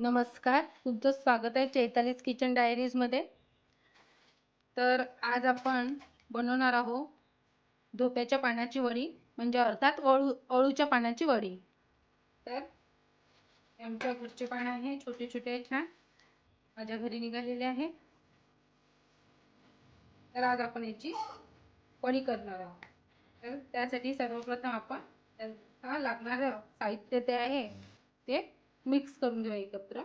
नमस्कार तुमचं स्वागत आहे चैतालीस किचन डायरीजमध्ये तर आज आपण बनवणार आहोत धोप्याच्या पाण्याची वडी म्हणजे अर्थात अळू अळूच्या पाण्याची वडी. तर आमच्या घरचे पान आहे छोटे छोटे छान. माझ्या घरी निघालेले आहे. तर आज आपण याची वडी करणार आहोत. तर त्यासाठी सर्वप्रथम आपण हा लागणारं साहित्य ते आहे ते मिक्स करून घेऊ एकत्र.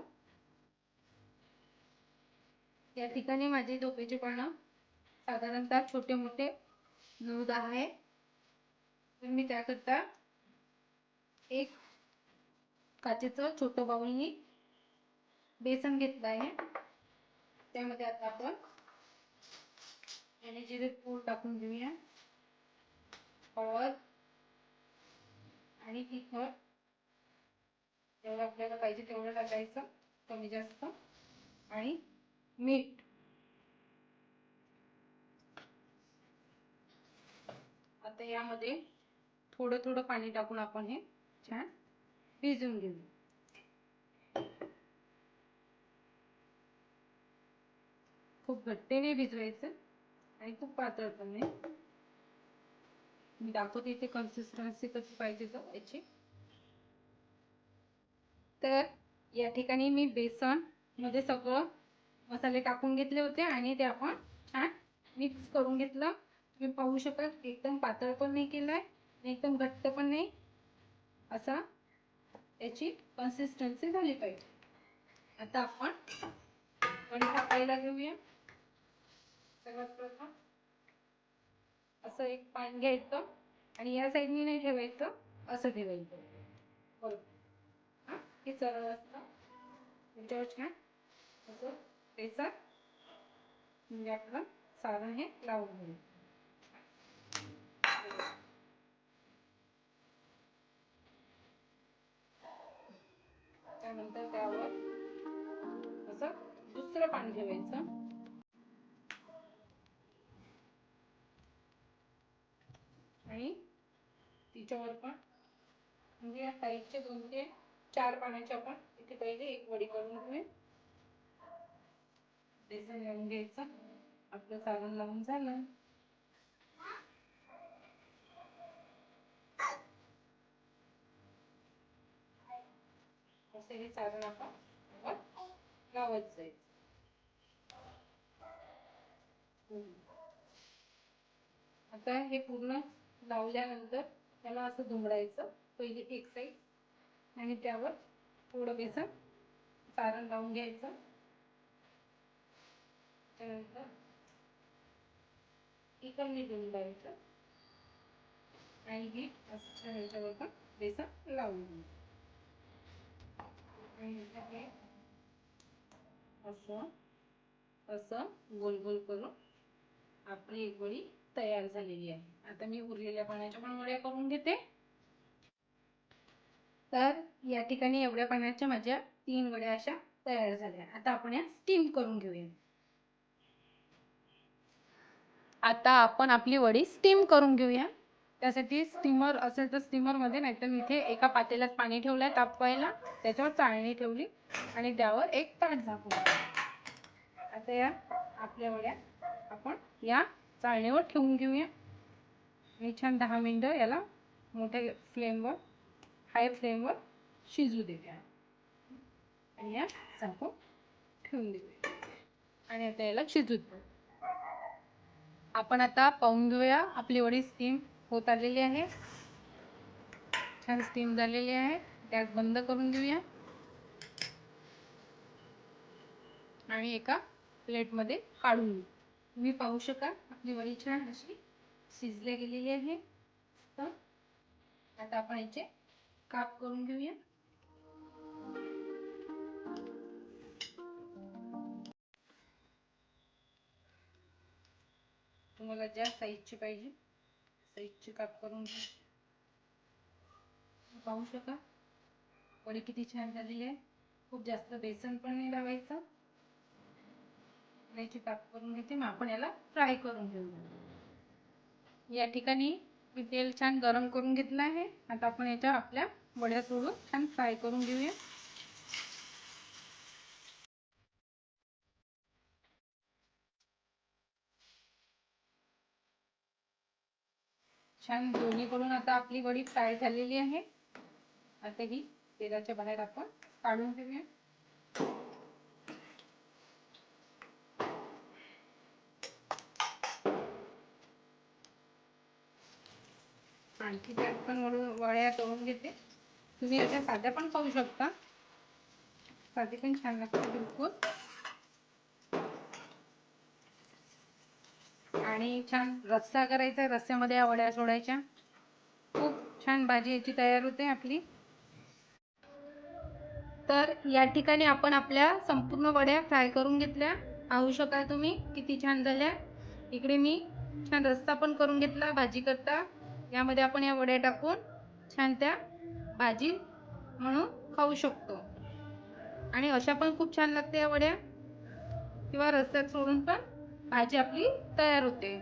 या ठिकाणी माझे धोपेचे पानं साधारणतः छोटे मोठे नऊ दहा आहे. तर मी त्याकरता एक काचेचं छोटं बाऊलनी बेसन घेतलं आहे. त्यामध्ये आता आपण आणि जिरे पूड टाकून घेऊया. हळद आणि तिखट. जेवढं आपल्याला पाहिजे तेवढं टाकायचं कमी जास्त. आणि मीठ. आता यामध्ये थोडं थोडं पाणी टाकून आपण हे छान भिजून घेऊ. खूप घट्टेने भिजवायचं आणि खूप पातळ पण नाही. मी दाखवते इथे कन्सिस्टन्सी कशी पाहिजे तर याची. तर या ठिकाणी मी बेसनमध्ये सगळं मसाले टाकून घेतले होते आणि ते आपण छान मिक्स करून घेतलं. तुम्ही पाहू शकाल एकदम पातळ पण नाही केलंय आणि एकदम घट्ट पण नाही. असा त्याची कन्सिस्टन्सी झाली पाहिजे. आता आपण वडी टाकायला घेऊया. सगळ्यात प्रथम असं एक पान घ्यायचं आणि या साईडनी नाही ठेवायचं असं ठेवायचं. बरोबर हे सरळ असतं त्याच्यावर छान असं त्याचा म्हणजे आपलं सारण हे लावून घेऊ त्यानंतर त्यावर असं दुसरं पाणी ठेवायचं। आणि तिच्यावर पण म्हणजे या साईडचे दोन ते चार पाण्याचे आपण इथे पहिले एक वडी करून घेऊया. बेसन लावून घ्यायचं. आपलं सारण लावून झालं. असे हे सारण आपण लावत जाईल आता हे पूर्ण लावल्यानंतर त्याला असं धुमडायचं. पहिले एक साईड आणि त्यावर थोडं बेसन सारण लावून घ्यायचं. त्यानंतर मी देऊन द्यायचं आणि हे असं ह्याच्यावर पण बेसन लावून घ्यायचं. असं असं गोल गोल करून आपली एक गोळी तयार झालेली आहे. आता मी उरलेल्या पाण्याच्या पण वड्या करून घेते. तर या ठिकाणी एवढ्या पाण्याच्या माझ्या तीन वड्या अशा तयार झाल्या. आता आपण या स्टीम करून घेऊया. आता आपण आपली वडी स्टीम करून घेऊया. त्यासाठी स्टीमर असेल तर स्टीमरमध्ये नाहीतर मी इथे एका पातेल्यात पाणी ठेवलं आहे तापवायला. त्याच्यावर चाळणी ठेवली आणि त्यावर एक ताट झाकून आता या आपल्या वड्या आपण या चाळणीवर ठेवून घेऊया. आणि छान दहा मिनटं याला मोठ्या फ्लेमवर हाय फ्लेमवर शिजू देऊया आणि या झाकून ठेवून देऊया आणि आता याला शिजू देऊ. आपण आता पाहून घेऊया. आपली वडी स्टीम होत आलेली आहे. छान स्टीम झालेली आहे. गॅस बंद करून घेऊया. आणि एका प्लेटमध्ये काढून घेऊ. तुम्ही पाहू शकाल. आपली वडी छान अशी शिजल्या गेलेली आहे. तर आता आपण याचे काप करून घेऊया तुम्हाला ज्या साईजची पाहिजे साईजची काप करून घ्या पाहू शका वडी किती छान झालेली आहे खूप जास्त बेसन पण नाही लावायचं याची काप करून घेते मग आपण याला फ्राय करून घेऊ या ठिकाणी मी तेल छान गरम करून घेतलं आहे आता आपण याच्या आपल्या वड्या सोडून छान फ्राय करून घेऊया. छान दोन्हीकडून आता आपली वडी फ्राय झालेली आहे. आता ही तेलाच्या बाहेर आपण काढून घेऊया. आणखी त्यात पण वळून वळ्या करून घेते. तुम्ही याच्या साध्या पण खाऊ शकता. साधी पण छान लागते बिलकुल. आणि छान रस्सा करायचा रस्स्यामध्ये या वड्या सोडायच्या. खूप छान भाजी याची तयार होते आपली. तर या ठिकाणी आपण आपल्या संपूर्ण वड्या फ्राय करून घेतल्या. पाहू शकाल तुम्ही किती छान झाल्या. इकडे मी छान रस्सा पण करून घेतला भाजी करता. यामध्ये आपण या वड्या टाकून छान त्या भाजी म्हणून खाऊ शकतो. आणि अशा पण खूप छान लागते या वड्या. किंवा रस्त्यात सोडून पण भाजी आपली तयार होते.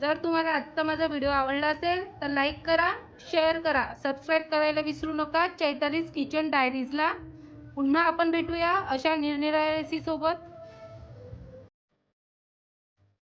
जर तुम्हाला आजचा माझा व्हिडिओ आवडला असेल तर लाईक करा शेअर करा. सबस्क्राईब करायला विसरू नका. चैतालीस किचन डायरीजला पुन्हा आपण भेटूया अशा निरनिराळ्या रेसिपीसोबत